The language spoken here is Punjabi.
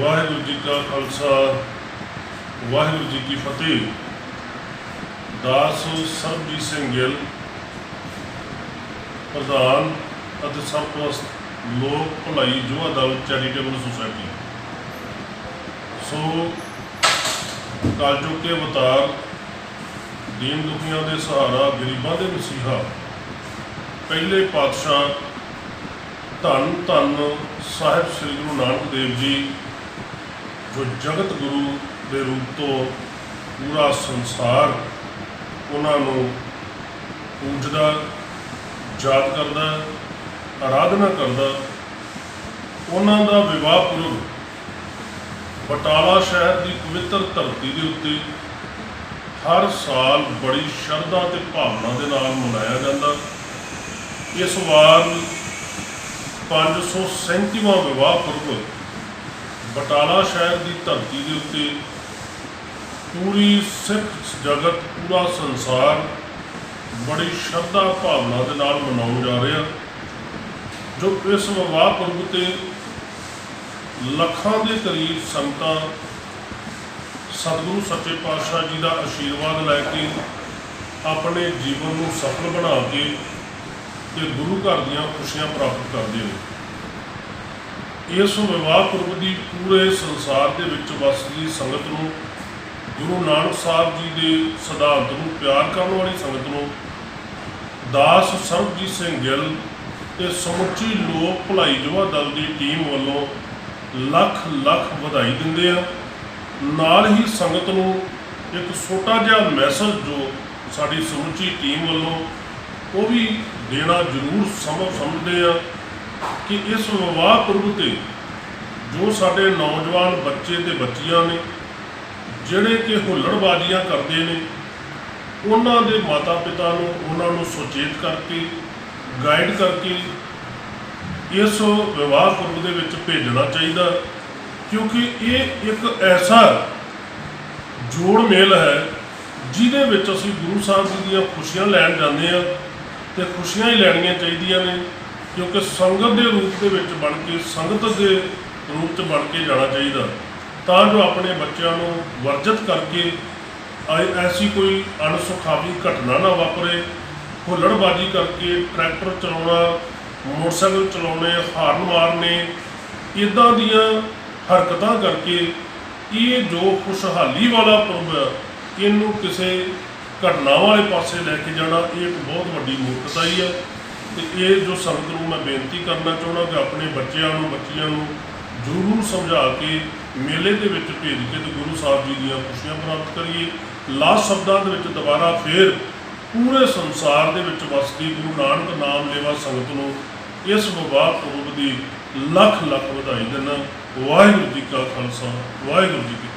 ਵਾਹਿਗੁਰੂ ਜੀ ਕਾ ਖਾਲਸਾ, ਵਾਹਿਗੁਰੂ ਜੀ ਕੀ ਫਤਿਹ। ਦਾਸ ਸਰਬਜੀਤ ਸਿੰਘ ਗਿੱਲ, ਪ੍ਰਧਾਨ ਅਤੇ ਸਰਪ੍ਰਸਤ ਲੋਕ ਭਲਾਈ ਯੁਵਾ ਦਲ ਚੈਰੀਟੇਬਲ ਸੁਸਾਇਟੀ। ਸੋ, ਕਾਲਜੋ ਕੇ ਅਵਤਾਰ, ਦੀਨ ਦੁਖੀਆਂ ਦੇ ਸਹਾਰਾ, ਗਰੀਬਾਂ ਦੇ ਮਸੀਹਾ ਪਹਿਲੇ ਪਾਤਸ਼ਾਹ ਧੰਨ ਧੰਨ ਸਾਹਿਬ ਸ੍ਰੀ ਗੁਰੂ ਨਾਨਕ ਦੇਵ ਜੀ ਜੋ ਜਗਤ ਗੁਰੂ ਦੇ ਰੂਪ ਤੋਂ ਪੂਰਾ ਸੰਸਾਰ ਉਹਨਾਂ ਨੂੰ ਪੂਜਦਾ, ਯਾਦ ਕਰਦਾ ਆਰਾਧਨਾ ਕਰਦਾ, ਉਹਨਾਂ ਦਾ ਵਿਵਾਹ ਪੁਰਬ ਬਟਾਲਾ ਸ਼ਹਿਰ ਦੀ ਪਵਿੱਤਰ ਧਰਤੀ ਦੇ ਉੱਤੇ ਹਰ ਸਾਲ ਬੜੀ ਸ਼ਰਧਾ ਤੇ ਭਾਵਨਾ ਦੇ ਨਾਲ ਮਨਾਇਆ ਜਾਂਦਾ। ਇਸ ਵਾਰ 537ਵਾਂ ਵਿਵਾਹ ਪੁਰਬ ਬਟਾਲਾ ਸ਼ਹਿਰ ਦੀ ਧਰਤੀ ਦੇ ਉੱਤੇ ਪੂਰੀ ਸਿੱਖ ਜਗਤ, ਪੂਰਾ ਸੰਸਾਰ ਬੜੀ ਸ਼ਰਧਾ ਭਾਵਨਾ ਦੇ ਨਾਲ ਮਨਾਉਣ ਜਾ ਰਿਹਾ, ਜੋ ਇਸ ਵਿਵਾਹ ਪੁਰਬ ਤੇ ਲੱਖਾਂ ਦੇ ਕਰੀਬ ਸੰਗਤਾਂ ਸਤਿਗੁਰੂ ਸੱਚੇ ਪਾਤਸ਼ਾਹ ਜੀ ਦਾ ਆਸ਼ੀਰਵਾਦ ਲੈ ਕੇ ਆਪਣੇ ਜੀਵਨ ਨੂੰ ਸਫਲ ਬਣਾ ਕੇ ਤੇ ਗੁਰੂ ਘਰ ਦੀਆਂ ਖੁਸ਼ੀਆਂ ਪ੍ਰਾਪਤ ਕਰਦੇ ਨੇ। ਇਸ ਵਿਵਾਹ ਪੁਰਬ ਦੀ ਪੂਰੇ ਸੰਸਾਰ ਦੇ ਵਿੱਚ ਵਸਦੀ ਸੰਗਤ ਨੂੰ, ਗੁਰੂ ਨਾਨਕ ਸਾਹਿਬ ਜੀ ਦੇ ਸਿਧਾਂਤ ਨੂੰ ਪਿਆਰ ਕਰਨ ਵਾਲੀ ਸੰਗਤ ਨੂੰ, ਦਾਸ ਸਰਬਜੀਤ ਸਿੰਘ ਗਿੱਲ ਤੇ ਸਮੁੱਚੀ ਲੋਕ ਭਲਾਈ ਜਵਾ ਦਲ ਦੀ ਟੀਮ ਵੱਲੋਂ ਲੱਖ ਲੱਖ ਵਧਾਈ ਦਿੰਦੇ ਆ। ਨਾਲ ਹੀ ਸੰਗਤ ਨੂੰ ਇੱਕ ਛੋਟਾ ਜਿਹਾ ਮੈਸੇਜ ਜੋ ਸਾਡੀ ਸਮੁੱਚੀ ਟੀਮ ਵੱਲੋਂ ਉਹ ਵੀ ਦੇਣਾ ਜ਼ਰੂਰ ਸਮਝ ਸਮਝਦੇ ਆ। ਕਿ ਇਸ ਵਿਵਾਹ ਪੁਰਬ ਤੇ ਜੋ ਸਾਡੇ ਨੌਜਵਾਨ ਬੱਚੇ ਤੇ ਬੱਚੀਆਂ ਨੇ, ਜਿਹੜੇ ਕਿ ਹੁੱਲੜਬਾਜ਼ੀਆਂ ਕਰਦੇ ਨੇ, ਉਹਨਾਂ ਦੇ ਮਾਤਾ ਪਿਤਾ ਨੂੰ, ਉਹਨਾਂ ਨੂੰ ਸੁਚੇਤ ਕਰਕੇ ਗਾਈਡ ਕਰਕੇ ਇਸ ਵਿਵਾਹ ਪੁਰਬ ਦੇ ਵਿੱਚ ਭੇਜਣਾ ਚਾਹੀਦਾ, ਕਿਉਂਕਿ ਇਹ ਇੱਕ ਐਸਾ ਜੋੜ ਮੇਲ ਹੈ, ਜਿਹਦੇ ਵਿੱਚ ਅਸੀਂ ਗੁਰੂ ਸਾਹਿਬ ਜੀ ਦੀਆਂ ਖੁਸ਼ੀਆਂ ਲੈਣ ਜਾਂਦੇ ਆ ਤੇ ਖੁਸ਼ੀਆਂ ਹੀ ਲੈਣੀਆਂ ਚਾਹੀਦੀਆਂ ਨੇ। ਕਿਉਂਕਿ ਸੰਗਤ ਦੇ ਰੂਪ ਦੇ ਵਿੱਚ ਬਣ ਕੇ, ਸੰਗਤ ਦੇ ਰੂਪ 'ਚ ਬਣ ਕੇ ਜਾਣਾ ਚਾਹੀਦਾ। ਤਾਂ ਜੋ ਆਪਣੇ ਬੱਚਿਆਂ ਨੂੰ ਵਰਜਿਤ ਕਰਕੇ ਐਸੀ ਕੋਈ ਅਣਸੁਖਾਵੀ ਘਟਨਾ ਨਾ ਵਾਪਰੇ। ਹੁੱਲੜਬਾਜ਼ੀ ਕਰਕੇ ਟਰੈਕਟਰ ਚਲਾਉਣਾ, ਮੋਟਰਸਾਈਕਲ ਚਲਾਉਣੇ, ਹਾਰਨ ਮਾਰਨੇ ਇਦਾਂ ਦੀਆਂ ਹਰਕਤਾਂ ਕਰਕੇ ਇਹ ਜੋ ਖੁਸ਼ਹਾਲੀ ਵਾਲਾ ਪੁਰਬ ਹੈ, ਇਹਨੂੰ ਕਿਸੇ ਘਟਨਾ ਵਾਲੇ ਪਾਸੇ ਲੈ ਕੇ ਜਾਣਾ, ਇਹ ਇੱਕ ਬਹੁਤ ਵੱਡੀ ਮੂਰਖਤਾ ਹੀ ਹੈ। ਤੇ ਇਹ ਜੋ ਸੰਗਤ ਨੂੰ ਮੈਂ ਬੇਨਤੀ ਕਰਨਾ ਚਾਹੁੰਦਾ ਕਿ ਆਪਣੇ ਬੱਚਿਆਂ ਨੂੰ, ਬੱਚੀਆਂ ਨੂੰ ਜ਼ਰੂਰ ਸਮਝਾ ਕੇ ਮੇਲੇ ਦੇ ਵਿੱਚ ਭੇਜ ਕੇ ਤੇ ਗੁਰੂ ਸਾਹਿਬ ਜੀ ਦੀਆਂ ਖੁਸ਼ੀਆਂ ਪ੍ਰਾਪਤ ਕਰੀਏ। ਲਾਸਟ ਸ਼ਬਦਾਂ ਦੇ ਵਿੱਚ ਦੁਬਾਰਾ ਫੇਰ ਪੂਰੇ ਸੰਸਾਰ ਦੇ ਵਿੱਚ ਵਸਦੀ ਗੁਰੂ ਨਾਨਕ ਨਾਮ ਲੈਵਾ ਸੰਗਤ ਨੂੰ ਇਸ ਵਿਵਾਹ ਪੁਰਬ ਦੀ ਲੱਖ ਲੱਖ ਵਧਾਈ ਦਿੰਦਾ। ਵਾਹਿਗੁਰੂ ਜੀ ਕਾ ਖਾਲਸਾ, ਵਾਹਿਗੁਰੂ ਜੀ ਕੀ